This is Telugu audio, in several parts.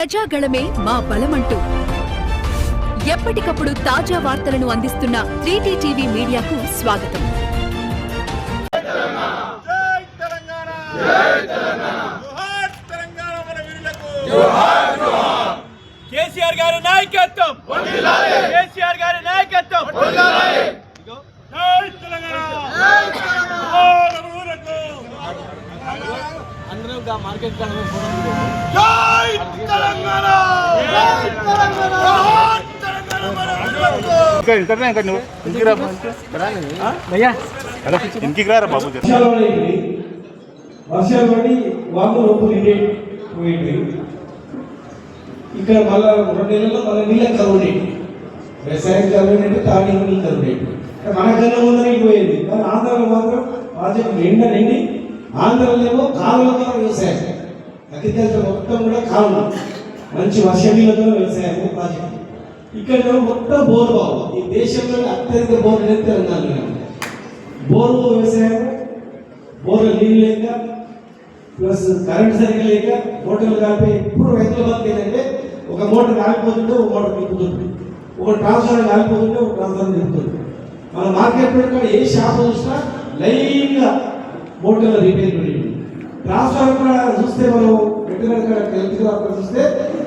ప్రజాగళమే మా బలమంటూ. ఎప్పటికప్పుడు తాజా వార్తలను అందిస్తున్న త్రీటీ టీవీ మీడియాకు స్వాగతం. జై తెలంగాణ! జై తెలంగాణ! జోహార్ తెలంగాణ! మన వీరులకు! జోహార్ జోహార్ కేసీఆర్ గారి నాయకత్వం! కేసీఆర్ గారి నాయకత్వం! జై తెలంగాణ జై తెలంగాణ జోహార్ మన వీరులకు అందరూ మార్కెట్ జై తెలంగాణ జై తెలంగాణ జోహార్ తెలంగాణ మన వీరులకు ఇంకా ఇంటర్నే ఇంకా నువ్వు? ఇంటికి రారా బాబు. వర్షాలు పడి లోపల ఇండి పోయింది ఇక్కడ మళ్ళా రెండు నెలల్లో మళ్ళీ నీళ్ళ కరువు వ్యవసాయం కరువు అంటే తాగి నీళ్ళు కరువు మన కన్నా ముందర పోయేది. కానీ ఆంధ్రాలో మాత్రం ప్రాజెక్ట్ నిండా నిండి ఆంధ్రాలో ఏమో కాలువల ద్వారా వ్యవసాయం అగ్రికల్చర్ మొత్తం కూడా కాలువ. మంచి వర్ష నీళ్ళతో వ్యవసాయం ప్రాజెక్ట్. ఇక్కడ మొత్తం బోర్ బావు. ఈ దేశంలో అత్యధిక బోర్లు అనేది తెలంగాణ బోరు వ్యవసాయం బోర్లు నీళ్ళు లేక ప్లస్ కరెంట్ సరిగ్గా లేక మోటార్లు కాలిపోయి ఇప్పుడు రైతుల బతుకు ఏంటంటే ఒక మోటార్ కాలిపోతుంటే ఒక మోటార్ నింపుతుంది ఒక ట్రాన్స్ఫార్మర్ కాలిపోతుంటే ఒక ట్రాన్స్ఫార్మర్ నింపుతుంది మన మార్కెట్ ఏ షాప్ చూసినా లైన్గా మోటార్ల రిపేర్ పెట్టి ట్రాన్స్ఫార్మర్ కూడా చూస్తే మనం ఎక్కడ హెల్త్ అక్కడ చూస్తే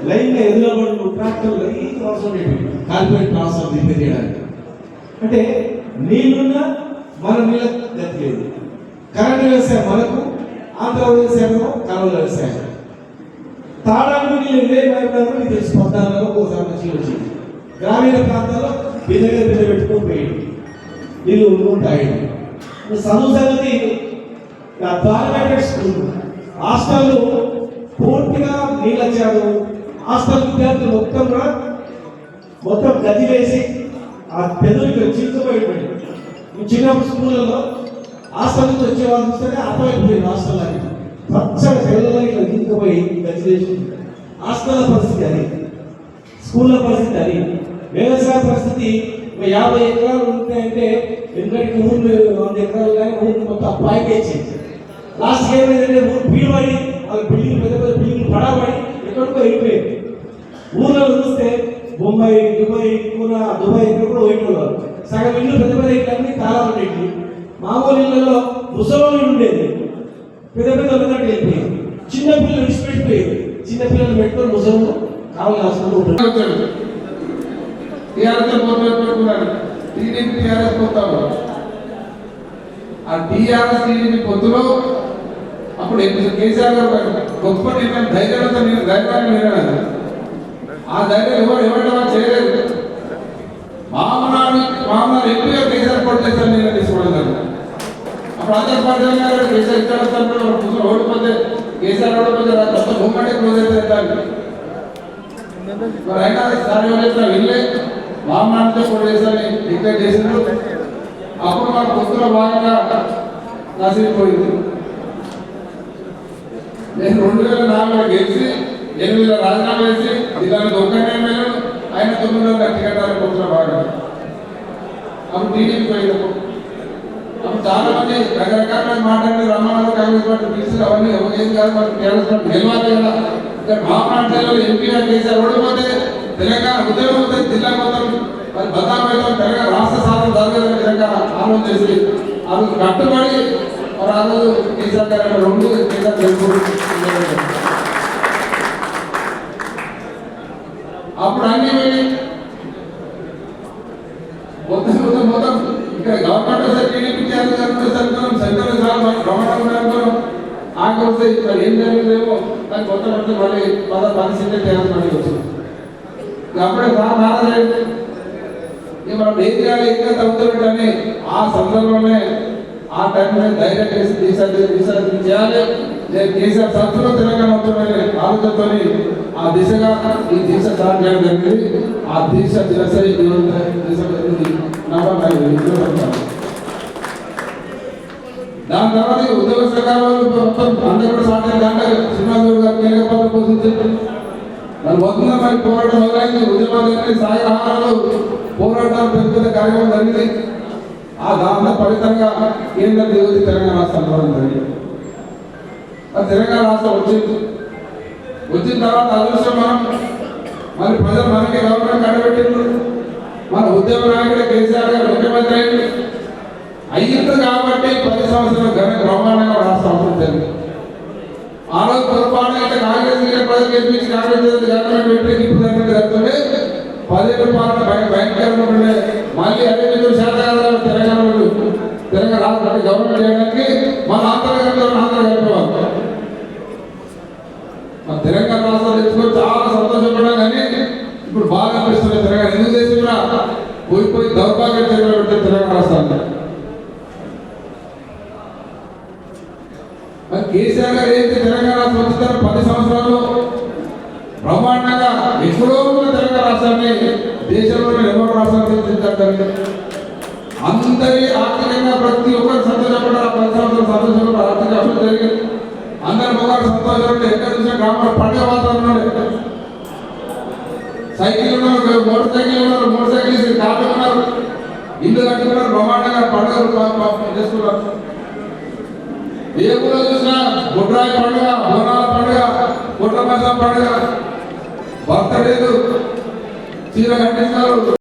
లైన్గా ఎదురుబడి ట్రాక్టర్ లైన్ ట్రాన్స్ఫార్మర్ పెట్టి కాలిపోయిన ట్రాన్స్ఫార్మర్ రిపేర్ చేయడానికి. అంటే నీళ్ళున్న మన నీళ్ళ గతి లేదు. కరెంట్ వ్యవసాయం మనకు ఆంధ్ర వ్యవసాయం కరువు వ్యవసాయం. తాళాలు నీళ్ళు ఇవే మైపురాలు తెలుసు. పద్నాలుగులో ఒకసారి మంచిగా వచ్చింది. గ్రామీణ ప్రాంతాల్లో బిద్దగా బిద్ద పెట్టుకొని పోయింది. నీళ్ళు ఉంటాయి చదువు సంగతి పార్లమెంటరీ స్కూల్. హాస్టల్ పూర్తిగా నీళ్ళు హాస్టల్ విద్యార్థులు మొత్తం కూడా మొత్తం గది వేసి ఆ పెదవికి చిక్కుపోయిపోయింది ఈ చిన్నప్పుడు స్కూళ్ళలో హాస్టల్ నుంచి వచ్చే వాళ్ళు చూస్తే అర్థమైపోయింది హాస్టల్ అని. పచ్చని పిల్లలు ఇట్లా దిక్కుపోయి గది వేసి. హాస్టల్ పరిస్థితి అది. స్కూళ్ళ పరిస్థితి అది. వ్యవసాయ పరిస్థితి ఒక యాభై ఎకరాలు ఉంటాయంటే ఎందుకంటే ఊర్లు వంద ఎకరాలు కానీ ఊరు మొత్తం అప్పాయికే ఇచ్చింది. లాస్ట్ ఏమైందంటే ఊరు పీడబడి వాళ్ళ బిల్డింగ్ పెద్ద పెద్ద బిల్డింగ్ పడబడి ఎక్కడికో వెళ్ళిపోయింది. ఊర్లో చూస్తే బొంబాయి దుబాయ్ పూనా దుబాయ్ ఇక్కడ కూడా పోయినవారు సగం ఇల్లు పెద్ద పెద్ద ఇళ్ళన్నీ తాళాలు ఉండేవి మామూలు ఇళ్ళలో ముసలి ఉండేది. పెద్ద పెద్ద ఉన్నట్టు వెళ్ళిపోయింది. చిన్న పిల్లలు విడిచిపెట్టిపోయేది. చిన్న పిల్లలు పెట్టుకొని ముసలు కావాలి హాస్పిటల్ ఉంటారు టీఆర్ఎస్ టీడీపీ టీఆర్ఎస్ పోతాము ఆ టీఆర్ఎస్ టీడీపీ పొత్తులో అప్పుడు కేసీఆర్ గారు గొప్ప నిర్ణయం ధైర్యంతో నేను ధైర్యాన్ని నిర్ణయం ఆ ధైర్యం ఎవరు ఎవరు చేయలేదు. మామనాడు మామనాడు ఎంపీగా కేసీఆర్ పోటీ చేశారు నేను తీసుకోవడం అప్పుడు ఆంధ్ర పార్టీ గారు కేసీఆర్ ఇక్కడ కూర్చొని ఓడిపోతే కేసీఆర్ ఓడిపోతే కొత్త భూమి క్లోజ్ అయితే దానికి మరి అయినా సార్ ఎవరైతే వెళ్ళే వామనాథ్తో కూడా చేశారని డిక్లేర్ చేసినప్పుడు అప్పుడు మన పుస్తకంలో భాగంగా నసిపోయింది నేను రెండు వేల నాలుగులో గెలిచి ఎనిమిదిలో రాజీనామా చేసి జిల్లాలో ఒక్కనే ఎమ్మెల్యేలు ఆయన తొమ్మిదిలో గట్టి కట్టాలని పుస్తకంలో భాగంగా అప్పుడు టీడీపీ పోయినప్పుడు. అప్పుడు చాలా మంది రకరకాల మాట్లాడి రమ్మన్నారు కాంగ్రెస్ పార్టీ పిలిచి అవన్నీ ఏం కాదు మనకు టీఆర్ఎస్ పార్టీ గెలవాలి కదా ఇక్కడ మహాప్రాంతాల్లో ఎంపీగా చేశారు కూడా ఉద్యోగం అవుతుంది జిల్లా మొత్తం మరి బద్నామైతే తెలంగాణ రాష్ట్ర సాధన జరగదని విధంగా ఆలోచన చేసి ఆ రోజు కట్టుబడి మరి ఆ రోజు కేసీఆర్ గారు రెండు కేసీఆర్ అప్పుడు అన్ని మొత్తం మొత్తం మొత్తం ఇక్కడ గవర్నమెంట్ వస్తే టీడీపీ చేయాలి అనుకున్నాం సెంట్రల్ గవర్నమెంట్ అనుకున్నాం ఇక్కడ ఏం జరిగిందేమో కానీ కొత్త పడితే మళ్ళీ పద పరిస్థితి చేయాల్సి వచ్చింది. అప్పుడే బాగా మనం ఏం చేయాలి ఇంకా తగ్గుతుందని ఆ సందర్భంలోనే ఆ టైంలో ధైర్యం చేసి తీసారి తీసారి చేయాలి నేను కేసీఆర్ సంస్థలో తెలంగాణ మొత్తమనే ఆలోచనతో ఆ దిశగా ఈ దిశ స్టార్ట్ చేయడం జరిగింది. ఆ దిశ దిశ దాని తర్వాత ఉద్యోగ సహకారం అందరూ కూడా సాధ్యం దాంట్లో శ్రీనివాసరావు గారు కీలక పాత్ర పోషించారు. మరి మొత్తం మరి పోరాటం మొదలైంది. ఉద్యమాలు జరిగినాయి, పోరాటాలు పెద్ద పెద్ద కార్యక్రమం జరిగింది. ఆ దాంట్లో ఫలితంగా కేంద్ర దిగువది తెలంగాణ రాష్ట్రం రావడం జరిగింది. ఆ తెలంగాణ రాష్ట్రం వచ్చింది. వచ్చిన తర్వాత అదృష్టం మనం మరి ప్రజలు మనకి గవర్నమెంట్ కడబెట్టిండ్రు మన ఉద్యమ నాయకుడు కేసీఆర్ గారు ముఖ్యమంత్రి అయింది. అయ్యింది కాబట్టి పది సంవత్సరాలు ఘన బ్రహ్మాండంగా రాష్ట్రం అభివృద్ధి జరిగింది. ఆ రోజు పొరపాటు అంటే కాంగ్రెస్ పదవి గెలిపించి కాంగ్రెస్ చేసి గవర్నమెంట్ పెట్టి ఇప్పుడు దగ్గర జరుగుతుంటే పదిహేడు పాలన భయంకరంగా ఉండే మళ్ళీ అదే విధంగా శాతకాలం తెలంగాణ తెలంగాణ రాష్ట్ర గవర్నమెంట్ చేయడానికి మన ఆంధ్రప్రదేశ్లో ఆంధ్ర కలిపేవాళ్ళు మన తెలంగాణ రాష్ట్రాలు తెచ్చుకొని చాలా సంతోషపడ్డా కానీ ఇప్పుడు బాగా అనిపిస్తుంది తెలంగాణ. ఎందుకు చేసి కూడా పోయి పోయి దౌర్భాగ్యం చర్యలు తెలంగాణ రాష్ట్రాన్ని మరి కేసీఆర్ గారు ఏంటి తెలంగాణ రాష్ట్రం వచ్చిన పది సంవత్సరాలు బ్రహ్మాండంగా ఎప్పుడో ఉన్న తెలంగాణ రాష్ట్రాన్ని దేశంలోనే నెంబర్ రాష్ట్రాన్ని తీర్చిదిద్దారు అందరి ఆర్థికంగా ప్రతి ఒక్కరు సంతోషపడ్డారు పది సంవత్సరాలు సంతోషపడ్డారు ఆర్థిక అభివృద్ధి జరిగింది. అందరి మొగారు సంతోషపడి ఎక్కడ చూసినా గ్రామాల పండుగ వాతావరణం సైకిల్ ఉన్నారు మోటార్ సైకిల్ ఉన్నారు మోటార్ సైకిల్ కార్లు ఉన్నారు ఇల్లు కట్టుకున్నారు బ్రహ్మాండంగా పండుగలు చేసుకున్నారు. ఏ ఊళ్ళో చూసినా గుడ్రాయి పండుగ బోనాల పండుగ గుడ్ర పండుగ. భర్త లేదు చీర కట్టిస్తారు